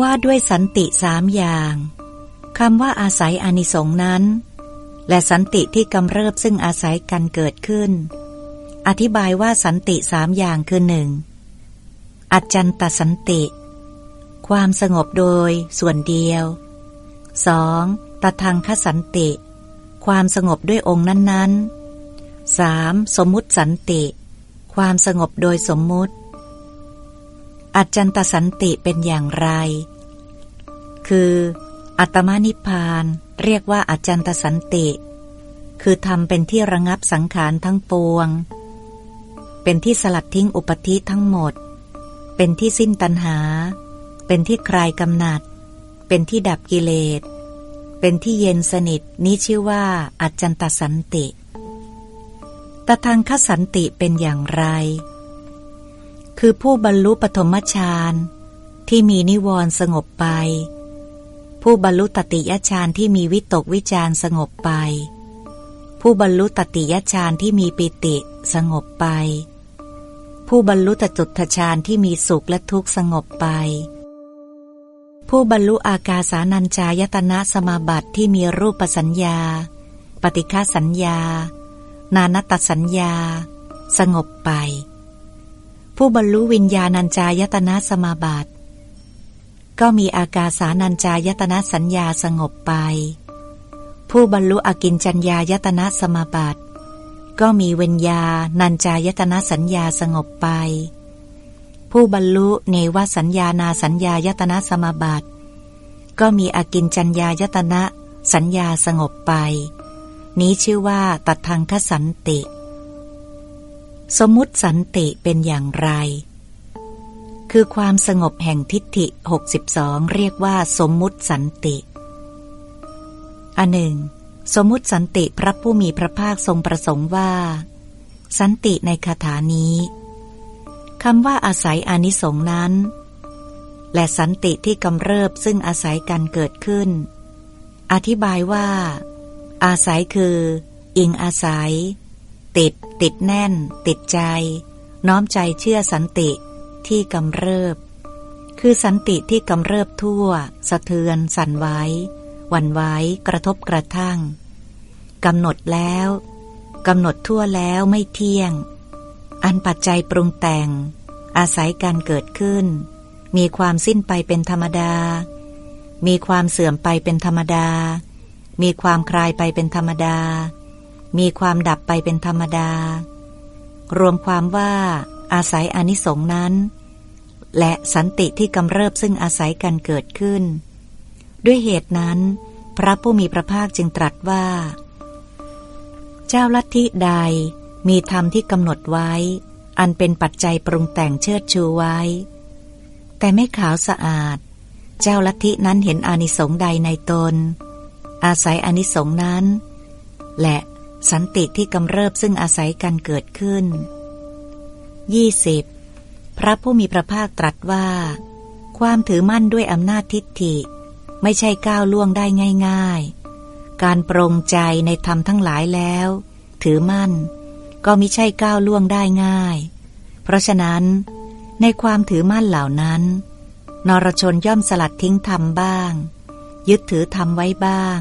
ว่าด้วยสันติสามอย่างคำว่าอาศัยอนิสงส์นั้น และสันติที่กำเริบซึ่งอาศัยกันเกิดขึ้น อธิบายว่าสันติสามอย่างคือหนึ่งอัจจันตสันติ ความสงบโดยส่วนเดียว 2. ตทังคสันติ ความสงบด้วยองค์นั้นๆ 3. สมมุติสันติ ความสงบโดยสมมุติ อัจจันตสันติเป็นอย่างไร คือ อัตมานิพาน เรียกว่าอัจจันตสันติ คือทำเป็นที่ระงับสังขารทั้งปวง เป็นที่สลัดทิ้งอุปธิทั้งหมด เป็นที่สิ้นตัณหา เป็นที่คลายกำหนัด เป็นที่ดับกิเลส เป็นที่เย็นสนิทนี้ชื่อว่า อัจจันตสันติตทางคสันติเป็นอย่างไร คือผู้บรรลุปฐมฌานที่มีนิวรณ์สงบไป ผู้บรรลุตติยฌานที่มีวิตกวิจารสงบไป ผู้บรรลุตติยฌานที่มีปิติสงบไป ผู้บรรลุตจุตฌานที่มีสุขและทุกข์สงบไป ผู้บรรลุอากาสานัญจายตนะสมาบัติที่มีรูปสัญญา ปฏิฆาสัญญา นานตสัญญา สงบไป ผู้บรรลุวิญญาณัญจายตนะสมาบัติก็มีอากาสานัญจายตนะสัญญาสงบไป ผู้บรรลุอกินจัญญายตนะสมาบัติก็มีวิญญานัญจายตนะสัญญาสงบไป ผู้บรรลุเนวสัญญานาสัญญายตนะสมาบัติก็มีอกินจัญญายตนะสัญญาสงบไป นี้ชื่อว่าตัดทางคสันติ สมมุติสันติเป็นอย่างไร คือความสงบแห่งทิฏฐิ 62 เรียกว่าสมมุติสันติอันหนึ่ง สมมุติสันติพระผู้มีพระภาคทรงประสงค์ว่า สันติในคาถานี้คำว่าอาศัยอนิสงนั้น และสันติที่กำเริบซึ่งอาศัยกันเกิดขึ้น อธิบายว่า อาศัยคือ อิงอาศัย ติด ติดแน่น ติดใจ น้อมใจเชื่อสันติที่กำเริบ คือสันติที่กำเริบทั่ว สะเทือน สั่นไว้หวั่นไว้กระทบกระทั่งกำหนดแล้วกำหนดทั่วแล้วไม่เที่ยง อันปัจจัยปรุงแต่ง อาศัยการเกิดขึ้น มีความสิ้นไปเป็นธรรมดา มีความเสื่อมไปเป็นธรรมดา มีความคลายไปเป็นธรรมดา มีความดับไปเป็นธรรมดา รวมความว่าอาศัยอนิสงส์นั้น และสันติที่กำเริบซึ่งอาศัยกันเกิดขึ้น ด้วยเหตุนั้น พระผู้มีพระภาคจึงตรัสว่า เจ้าลัทธิใดมีธรรมที่กำหนดไว้ อันเป็นปัจจัยปรุงแต่งเชิดชูไว้ แต่ไม่ขาวสะอาด เจ้าลัทธินั้นเห็นอานิสงส์ใดในตน อาศัยอนิสงส์นั้น และ สันติที่กำเริบซึ่งอาศัยกันเกิดขึ้น 20. พระผู้มีพระภาคตรัสว่า ความถือมั่นด้วยอำนาจทิฏฐิ ไม่ใช่ก้าวล่วงได้ง่าย ๆ การปรงใจในธรรมทั้งหลายแล้ว ถือมั่น ก็มิใช่ก้าวล่วงได้ง่าย เพราะฉะนั้น ในความถือมั่นเหล่านั้น นรชนย่อมสลัดทิ้งธรรมบ้าง ยึดถือทำไว้บ้าง